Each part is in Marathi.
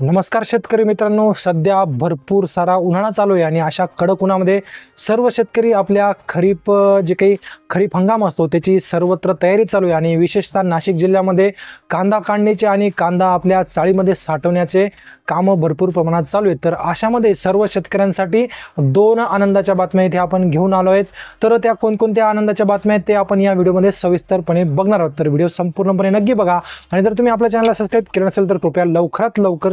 नमस्कार शेतकरी मित्रांनो सध्या भरपूर सारा उन्हाळा चालू आहे आणि अशा कडक उन्हामध्ये सर्व शेतकरी आपल्या खरीप जे काही खरीप हंगाम असतो त्याची सर्वत्र तयारी चालू आहे आणि विशेषतः नाशिक जिल्ह्यामध्ये कांदा काढण्याचे आणि कांदा आपल्या चाळीमध्ये साठवण्याचे कामं भरपूर प्रमाणात चालू आहेत. तर अशामध्ये सर्व शेतकऱ्यांसाठी दोन आनंदाच्या बातम्या इथे आपण घेऊन आलो आहेत. तर त्या कोणकोणत्या आनंदाच्या बातम्या आहेत ते आपण या व्हिडिओमध्ये सविस्तरपणे बघणार आहोत. तर व्हिडिओ संपूर्णपणे नक्की बघा आणि जर तुम्ही आपल्या चॅनलला सबस्क्राईब केलं नसेल तर कृपया लवकरात लवकर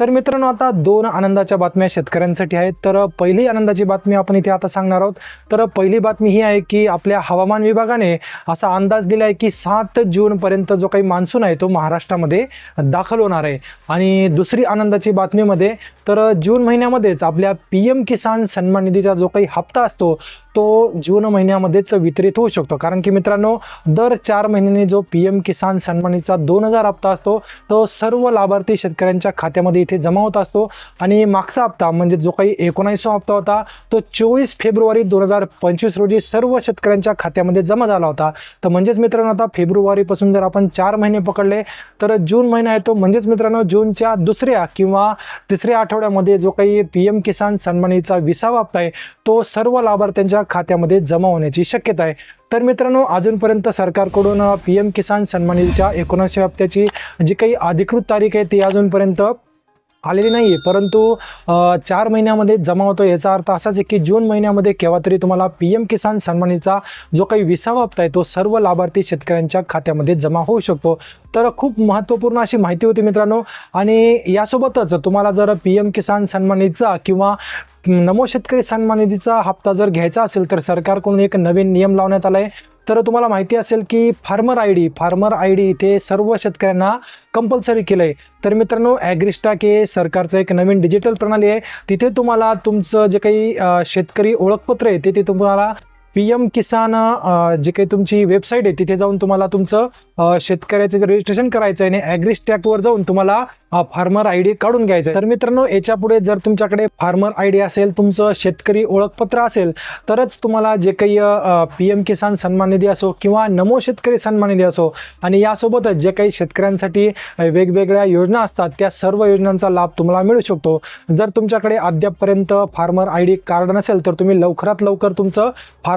तर मित्रांनो आता दोन आनंदाच्या बातम्या शेतकऱ्यांसाठी आहेत. तर पहिली आनंदाची बातमी आपण इथे आता सांगणार आहोत. तर पहिली बातमी ही आहे की आपल्या हवामान विभागाने असा अंदाज दिला आहे की सात जूनपर्यंत जो काही मान्सून आहे तो महाराष्ट्रामध्ये दाखल होणार आहे. आणि दुसरी आनंदाची बातमीमध्ये तर जून महिन्यामध्येच आपल्या पी एम किसान सन्मान निधीचा जो काही हप्ता असतो तो जून महिन्यामध्येच वितरित होऊ शकतो. कारण की मित्रांनो दर चार महिन्यांनी जो पी एम किसान सन्मान निधीचा दोन हजार हप्ता असतो तो सर्व लाभार्थी शेतकऱ्यांच्या खात्यामध्ये इथे जमा होत असतो. आणि मागचा हप्ता म्हणजे जो काही एकोणावीसवा हप्ता होता तो चोवीस फेब्रुवारी दोन हजार पंचवीस रोजी सर्व शेतकऱ्यांच्या खात्यामध्ये जमा झाला होता. तर म्हणजेच मित्रांनो आता फेब्रुवारीपासून जर आपण चार महिने पकडले तर जून महिना येतो म्हणजेच मित्रांनो जूनच्या दुसऱ्या किंवा तिसऱ्या आठवड्यामध्ये जो काही पी एम किसान सन्मानीचा विसावा हप्ता आहे तो सर्व लाभार्थ्यांच्या खात्यामध्ये जमा होण्याची शक्यता आहे. तर मित्रांनो अजूनपर्यंत सरकारकडून पी एम किसान सन्मानीच्या एकोणीसशे हप्त्याची जी काही अधिकृत तारीख आहे ती अजूनपर्यंत आलेली नाही आहे परंतु चार महिन्यामध्ये जमा होतो याचा अर्थ असाच आहे की जून महिन्यामध्ये केव्हा तरी तुम्हाला पी एम किसान सन्मानीचा जो काही विसावा हप्ता आहे तो सर्व लाभार्थी शेतकऱ्यांच्या खात्यामध्ये जमा होऊ शकतो. तर खूप महत्त्वपूर्ण अशी माहिती होती मित्रांनो. आणि यासोबतच तुम्हाला जर पी एम किसान सन्मानीचा किंवा नमो शेतकरी सन्मान निधीचा हप्ता जर घ्यायचा असेल तर सरकारकडून एक नवीन नियम लावण्यात आला आहे तर तुम्हाला माहिती असेल की farmer I D farmer I D इथे सर्व शेतकऱ्यांना कंपल्सरी केलं आहे तर मित्रांनो ॲग्रिस्टाक हे सरकारचं एक नवीन डिजिटल प्रणाली आहे. तिथे तुम्हाला तुमचं जे काही शेतकरी ओळखपत्र आहे ते ते तुम्हाला पी एम किसान जी जे काही तुमची वेबसाईट आहे तिथे जाऊन तुम्हाला तुमचं शेतकऱ्याचं रजिस्ट्रेशन करायचं आहे आणि ॲग्रिस्टॅकवर जाऊन तुम्हाला फार्मर आय डी काढून घ्यायचं आहे तर मित्रांनो याच्यापुढे जर तुमच्याकडे फार्मर आय डी असेल तुमचं शेतकरी ओळखपत्र असेल तरच तुम्हाला जे काही पी एम किसान सन्मान निधी असो किंवा नमो शेतकरी सन्मान निधी असो आणि यासोबतच जे काही शेतकऱ्यांसाठी वेगवेगळ्या योजना असतात त्या सर्व योजनांचा लाभ तुम्हाला मिळू शकतो. जर तुमच्याकडे अद्यापपर्यंत फार्मर आय डी कार्ड नसेल तर तुम्ही लवकरात लवकर तुमचं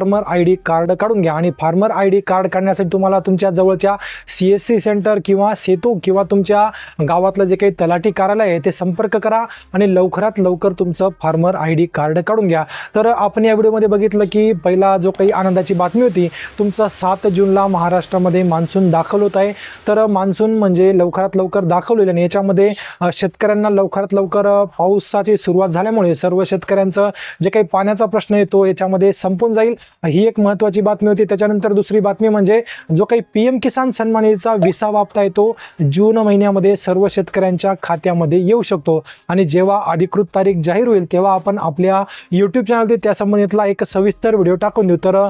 फार्मर आय डी कार्ड काढून घ्या. आणि फार्मर आय डी कार्ड काढण्यासाठी तुम्हाला तुमच्या जवळच्या सी एस सी सेंटर किंवा सेतू किंवा तुमच्या गावातलं जे काही तलाठी कार्यालय आहे ते संपर्क करा आणि लवकरात लवकर तुमचं फार्मर आय डी कार्ड काढून घ्या. तर आपण या व्हिडिओमध्ये बघितलं की पहिला जो काही आनंदाची बातमी होती तुमचा सात जूनला महाराष्ट्रामध्ये मान्सून दाखल होत आहे. तर मान्सून म्हणजे लवकरात लवकर दाखल होईल आणि याच्यामध्ये शेतकऱ्यांना लवकरात लवकर पावसाची सुरुवात झाल्यामुळे सर्व शेतकऱ्यांचं जे काही पाण्याचा प्रश्न आहे तो याच्यामध्ये संपून जाईल. ही एक महत्त्वाची बातमी होती. त्याच्यानंतर दुसरी बातमी म्हणजे जो काही पी एम किसान सन्मानीचा निधीचा विसा वापता येतो जून महिन्यामध्ये सर्व शेतकऱ्यांच्या खात्यामध्ये येऊ शकतो. आणि जेव्हा अधिकृत तारीख जाहीर होईल तेव्हा आपण आपल्या यूट्यूब चॅनलवरती त्यासंबंधितला एक सविस्तर व्हिडिओ टाकून देऊ. तर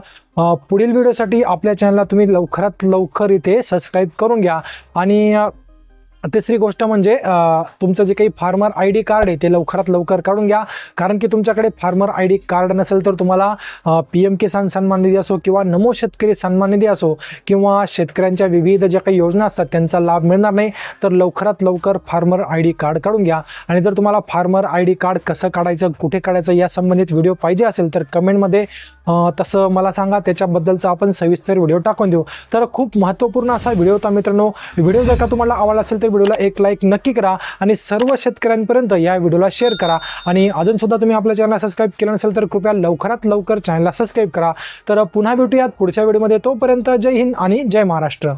पुढील व्हिडिओसाठी आपल्या चॅनलला तुम्ही लवकरात लवकर इथे सबस्क्राईब करून घ्या. आणि तिसरी गोष्ट म्हणजे तुमचं जे काही फार्मर आय डी कार्ड आहे ते लवकरात लवकर काढून घ्या. कारण की तुमच्याकडे फार्मर आय डी कार्ड नसेल तर तुम्हाला पी एम किसान सन्मान निधी असो किंवा नमो शेतकरी सन्मान निधी असो किंवा शेतकऱ्यांच्या विविध ज्या काही योजना असतात त्यांचा लाभ मिळणार नाही तर लवकरात लवकर फार्मर आय डी कार्ड काढून घ्या. आणि जर तुम्हाला फार्मर आय डी कार्ड कसं काढायचं कुठे काढायचं या संबंधित व्हिडिओ पाहिजे असेल तर कमेंटमध्ये तसं मला सांगा. त्याच्याबद्दलचा आपण सविस्तर व्हिडिओ टाकून देऊ. तर खूप महत्त्वपूर्ण असा व्हिडिओ होता मित्रांनो. व्हिडिओ जर का तुम्हाला आवडला असेल तर व्हिडिओला एक लाईक नक्की करा आणि सर्व शेतकऱ्यांपर्यंत या व्हिडिओला शेअर करा. आणि अजून सुद्धा तुम्ही आपल्या चॅनलला सबस्क्राईब केलं नसेल तर कृपया लवकरात लवकर चॅनलला सबस्क्राईब करा. तर पुन्हा भेटूयात पुढच्या व्हिडिओमध्ये तोपर्यंत जय हिंद आणि जय महाराष्ट्र.